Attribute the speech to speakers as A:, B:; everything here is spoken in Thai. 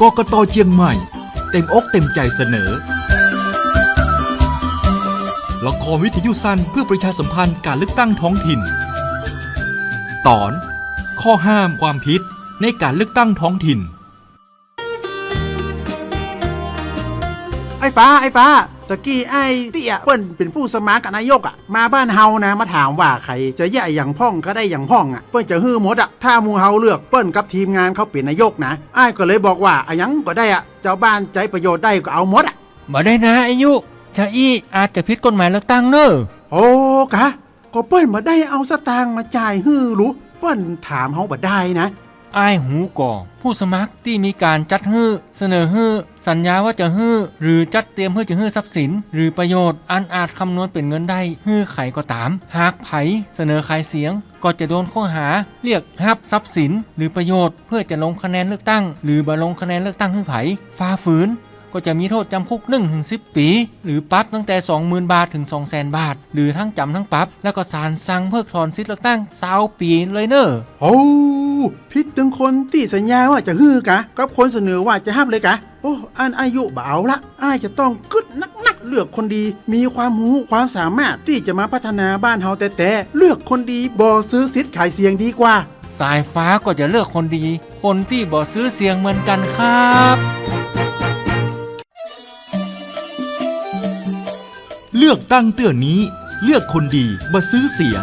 A: กกตเชียงใหม่ เต็มอกเต็มใจเสนอละครวิทยุสั้นเพื่อประชาสัมพันธ์การเลือกตั้งท้องถิ่น ตอน ข้อห้ามความผิดในการเลือกตั้งท้องถิ่น
B: ไอ้ฟ้าไอ้ฟ้า ตะกี้ไอ้เตี้ยเปิ้นเป็นผู้สมัครกับนายกอะมาบ้านเฮานะมาถามว่าใครจะแย่อย่างพ่องก็ได้อย่างพ่องอะเปิ้นจะฮื้อหมดอะถ้าหมูเฮาเลือกเปิ้นกับทีมงานเขาเป็นนายกนะไอ้ายก็เลยบอกว่าอะหยังก็ได้อะเจ้าบ้านใจประโยชน์ได้ก็เอาหมดอะ
C: บ่ได้นะอายุจะอี้อาจจะผิดกฎหมายเลือกตั้งเนอะ
B: โอ้กะก็เปิ้นมาได้เอาสตางค์มาจ่ายฮื้อรู้เปิ้นถามเฮาบ่ได้นะ
C: อ้ายหูก่อ ผู้สมัครที่มีการจัดฮื้อเสนอฮื้อสัญญาว่าจะฮื้อหรือจัดเตรียมเพื่อจะฮื้อทรัพย์สิน หรือประโยชน์อันอาจคำนวณเป็นเงินได้ฮื้อไขก็ตาม หากไผเสนอขายเสียง ก็จะโดนข้อหาเรียกฮับทรัพย์สิน หรือประโยชน์เพื่อจะลงคะแนนเลือกตั้ง หรือบ่ลงคะแนนเลือกตั้งฮื้อไผฝ่าฝืนก็จะมีโทษจำคุก1ถึง10 ปี หรือปรับตั้งแต่ 20,000 บาทถึง 200,000 บาท หรือทั้งจำทั้งปรับ แล้วก็ศาลสั่งเพิกถอนสิทธิเลือกตั้ง20ปีเลยเนอะ
B: โอ้ พิษถึงคนที่สัญญาว่าจะฮื้อกะ กับคนเสนอว่าจะห้ามเลยกะ โอ้อันอายุเบาละอ้ายจะต้องกึดนักๆเลือกคนดี มีความรู้ความสามารถที่จะมาพัฒนาบ้านเฮาแต่แต่เลือกคนดีบ่ซื้อสิทธิ์ขายเสียงดีกว่า
C: สายฟ้าก็จะเลือกคนดี คนที่บ่ซื้อเสียงเหมือนกันครับ
A: เลือกตั้งเตือนนี้ เลือกคนดีมาซื้อเสียง